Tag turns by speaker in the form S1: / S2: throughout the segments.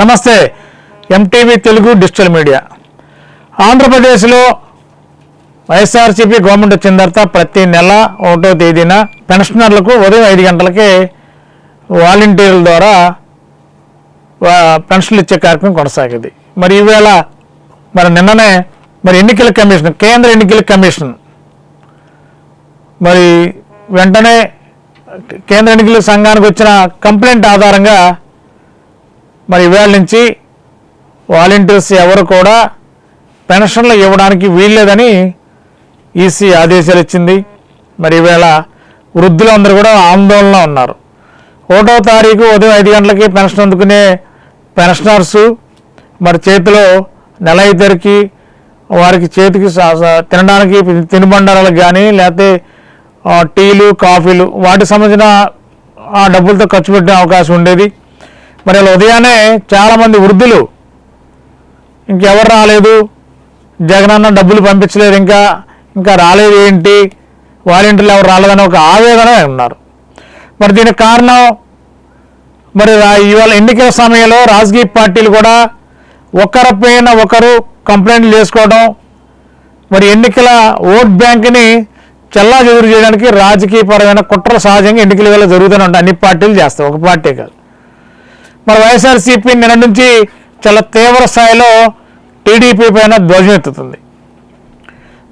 S1: నమస్తే MTV Telugu digital media. ఆంధ్రప్రదేశ్లో YSRCP government వచ్చిన తర్వాత ప్రతి నెల ఒకటో తేదీన పెన్షనర్లకు ఉదయం ఐదు గంటలకే వాలంటీర్ల ద్వారా పెన్షన్లు ఇచ్చే కార్యక్రమం కొనసాగింది. మరి ఈవేళ మరి నిన్ననే మరి ఎన్నికల కమిషన్ కేంద్ర ఎన్నికల కమిషన్ మరి వెంటనే కేంద్ర ఎన్నికల సంఘానికి వచ్చిన కంప్లైంట్ ఆధారంగా మరి ఇవాళ నుంచి వాలంటీర్స్ ఎవరు కూడా పెన్షన్లు ఇవ్వడానికి వీల్లేదని ఈసీ ఆదేశాలు ఇచ్చింది. మరి ఈవేళ వృద్ధులందరూ కూడా ఆందోళన ఉన్నారు. ఒకటో తారీఖు ఉదయం ఐదు గంటలకి పెన్షన్ అందుకునే పెన్షనర్సు మరి చేతిలో నెల ఇద్దరికి వారికి చేతికి తినడానికి తినుబండారాలకు కానీ లేకపోతే టీలు కాఫీలు వాటికి సంబంధించిన ఆ డబ్బులతో ఖర్చు పెట్టే అవకాశం ఉండేది. మరి అలా ఉదయాన్నే చాలామంది వృద్ధులు ఇంకెవరు రాలేదు? జగనన్న డబ్బులు పంపించలేదు ఇంకా. ఇంకా రాలేదు ఏంటి? వాలంటీర్లు ఎవరు రాలేదని ఒక ఆవేదన ఉన్నారు. మరి దీనికి కారణం? మరి ఇవాళ ఎన్నికల సమయంలో రాజకీయ పార్టీలు కూడా ఒకరిపైన ఒకరు కంప్లైంట్లు చేసుకోవడం మరి ఎన్నికల ఓట్ బ్యాంక్ని చల్లా చెదురు చేయడానికి రాజకీయపరమైన కుట్రలు సహజంగా ఎన్నికల వేళ జరుగుతూనే ఉంటాయి. అన్ని పార్టీలు చేస్తాయి. ఒక పార్టీ కాదు. మరి వైఎస్ఆర్సీపీ నిన్న నుంచి చాలా తీవ్ర స్థాయిలో టీడీపీ పైన ధ్వజం ఎత్తుతుంది.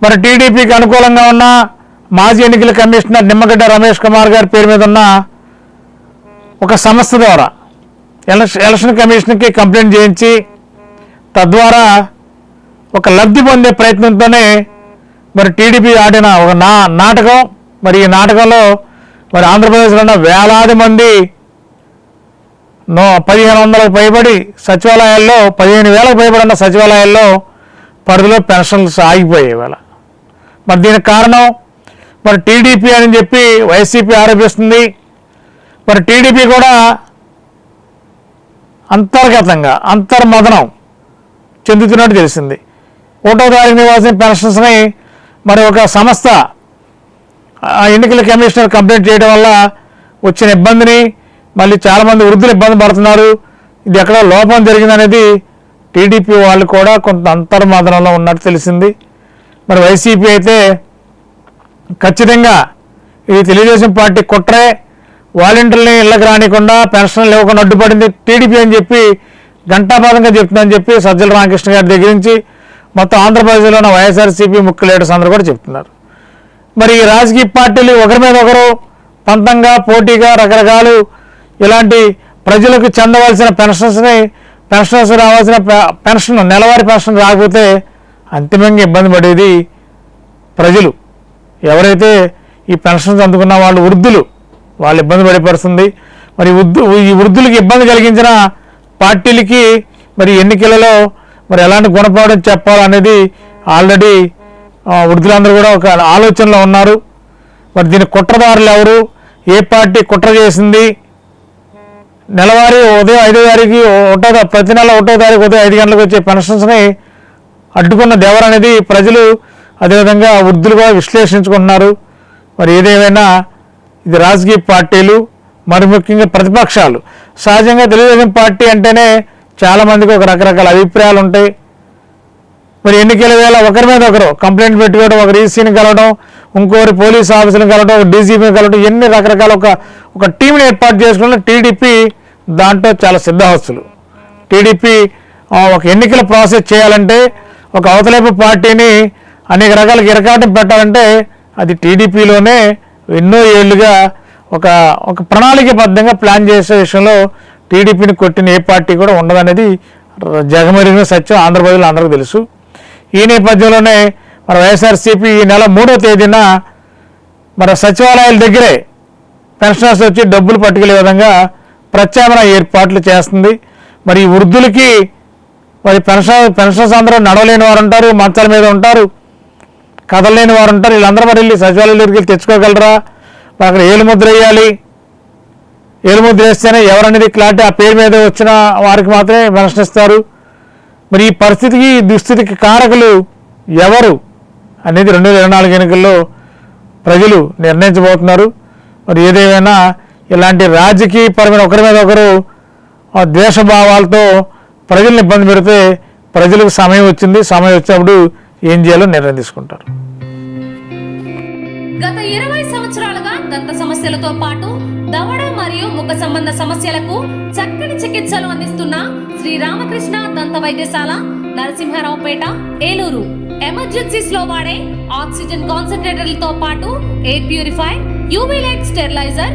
S1: మరి టీడీపీకి అనుకూలంగా ఉన్న మాజీ ఎన్నికల కమిషనర్ నిమ్మగడ్డ రమేష్ కుమార్ గారి పేరు మీద ఉన్న ఒక సంస్థ ద్వారా ఎలక్షన్ ఎలక్షన్ కమిషన్కి కంప్లైంట్ చేయించి తద్వారా ఒక లబ్ధి పొందే ప్రయత్నంతోనే మరి టీడీపీ ఆడిన ఒక నా నాటకం మరి ఈ నాటకంలో మరి ఆంధ్రప్రదేశ్లో ఉన్న వేలాది మంది నో పదిహేను వందలకు పైబడి సచివాలయాల్లో పదిహేను వేలకు పైబడిన సచివాలయాల్లో పరిధిలో పెన్షన్లు ఆగిపోయాయి ఇవాళ. మరి దీనికి కారణం? మరి టీడీపీ అని చెప్పి వైసీపీ ఆరోపిస్తుంది. మరి టీడీపీ కూడా అంతర్గతంగా అంతర్మదనం చెందుతున్నట్టు తెలిసింది. ఒకటో తారీఖు నివాసిన పెన్షన్స్ని మరి ఒక సంస్థ ఆ ఎన్నికల కమిషనర్ కంప్లైంట్ చేయడం వల్ల వచ్చిన ఇబ్బందిని మళ్ళీ చాలామంది వృద్ధులు ఇబ్బంది పడుతున్నారు. ఇది ఎక్కడ లోపం జరిగిందనేది టీడీపీ వాళ్ళు కూడా కొంత అంతర్మదనంలో ఉన్నట్టు తెలిసింది. మరి వైసీపీ అయితే ఖచ్చితంగా ఇది తెలుగుదేశం పార్టీ కుట్రే వాలంటీర్లని ఇళ్ళకి రానికుండా పెన్షన్లు ఇవ్వకుండా అడ్డుపడింది టీడీపీ అని చెప్పి ఘంటాపాదంగా చెప్తుందని చెప్పి సజ్జల రామకృష్ణ గారి దగ్గర నుంచి మొత్తం ఆంధ్రప్రదేశ్లో ఉన్న వైఎస్ఆర్సీపీ ముఖ్య లీడర్స్ అందరూ కూడా చెప్తున్నారు. మరి ఈ రాజకీయ పార్టీలు ఒకరి మీద ఒకరు పంతంగా పోటీగా రకరకాలు ఇలాంటి ప్రజలకు చెందవలసిన పెన్షన్స్ని పెన్షన్స్ రావాల్సిన పె- పెన్షన్ నెలవారీ పెన్షన్ రాకపోతే అంతిమంగా ఇబ్బంది పడేది ప్రజలు. ఎవరైతే ఈ పెన్షన్స్ అందుకున్న వాళ్ళు వృద్ధులు వాళ్ళు ఇబ్బంది పడిపడుతుంది మరి వృద్ధు ఈ వృద్ధులకి ఇబ్బంది కలిగించిన పార్టీలకి మరి ఎన్నికలలో మరి ఎలాంటి గుణపాఠం చెప్పాలనేది ఆల్రెడీ వృద్ధులందరూ కూడా ఒక ఆలోచనలో ఉన్నారు. మరి దీని కుట్రదారులు ఎవరు? ఏ పార్టీ కుట్ర చేసింది? నెలవారీ ఉదయం ఐదో తారీఖు ఒకటో ప్రతి నెల ఒకటో తారీఖు ఉదయం ఐదు గంటలకు వచ్చే పెన్షన్స్ని అడ్డుకున్న దేవర అనేది ప్రజలు అదేవిధంగా వృద్ధులు కూడా విశ్లేషించుకుంటున్నారు. మరి ఏదేమైనా ఇది రాజకీయ పార్టీలు మరి ముఖ్యంగా ప్రతిపక్షాలు. సహజంగా తెలుగుదేశం పార్టీ అంటేనే చాలామందికి ఒక రకరకాల అభిప్రాయాలు ఉంటాయి. మరి ఎన్నికల వేళ ఒకరి మీద ఒకరు కంప్లైంట్ పెట్టుకోవడం ఒకరు ఈసీని కలవడం ఇంకోరి పోలీస్ ఆఫీసులను కలవడం ఒక డీజీపీని కలవడం ఎన్ని రకరకాల ఒక ఒక టీంని ఏర్పాటు చేసుకున్న టీడీపీ దాంట్లో చాలా సిద్ధహస్తులు. టీడీపీ ఒక ఎన్నికల ప్రాసెస్ చేయాలంటే ఒక అవతలేపు పార్టీని అనేక రకాల ఇరకాటం పెట్టాలంటే అది టీడీపీలోనే ఎన్నో ఏళ్ళుగా ఒక ఒక ప్రణాళికబద్ధంగా ప్లాన్ చేసే విషయంలో టీడీపీని కొట్టిన ఏ పార్టీ కూడా ఉండదనేది ర- జగమెరిగిన సత్యం ఆంధ్రప్రదేశ్లో అందరికీ తెలుసు. ఈ నేపథ్యంలోనే మన వైఎస్ఆర్సీపీ ఈ నెల మూడో తేదీన మన సచివాలయాల దగ్గరే పెన్షనర్స్ వచ్చి డబ్బులు పట్టుకెళ్ళే విధంగా ప్రత్యామ్నాయ ఏర్పాట్లు చేస్తుంది. మరి వృద్ధులకి మరి పెన్షన్ పెన్షన్స్ అందరూ నడవలేని వారు ఉంటారు మంచాల మీద ఉంటారు కదలలేని వారు ఉంటారు వీళ్ళందరూ మరి వెళ్ళి సచివాలయం దగ్గరికి వెళ్ళి తెచ్చుకోగలరా? మరి అక్కడ ఏలుముద్ర వేయాలి. ఏలుముద్ర వేస్తేనే ఎవరనేది క్లారిటీ ఆ పేరు మీద వచ్చిన వారికి మాత్రమే పెన్షన్ ఇస్తారు. మరి ఈ పరిస్థితికి దుస్థితికి కారకులు ఎవరు అనేది రెండు వేల ఇరవై నాలుగు ఎన్నికల్లో ప్రజలు నిర్ణయించబోతున్నారు. మరి ఏదేమైనా ఇలాంటి రాజకీయ పరమైన ఒకరి మీద ఒకరు ఆ ద్వేషభావాలతో ప్రజల్ని ఇబ్బంది పెడితే ప్రజలకు సమయం వచ్చింది. సమయం వచ్చినప్పుడు ఏం చేయాలో నిర్ణయం తీసుకుంటారు.
S2: గత ఇరవై సంవత్సరాలుగా దంత సమస్యలతో పాటు దవడ మరియు ముఖ సంబంధ సమస్యలకు చక్కని చికిత్సలు అందిస్తున్న శ్రీ రామకృష్ణ దంత వైద్యశాల నరసింహారావుపేట ఏలూరు. ఎమర్జెన్సీస్లో వాడే ఆక్సిజన్ కాన్సన్ట్రేటర్లతో పాటు air purify UV light steriliser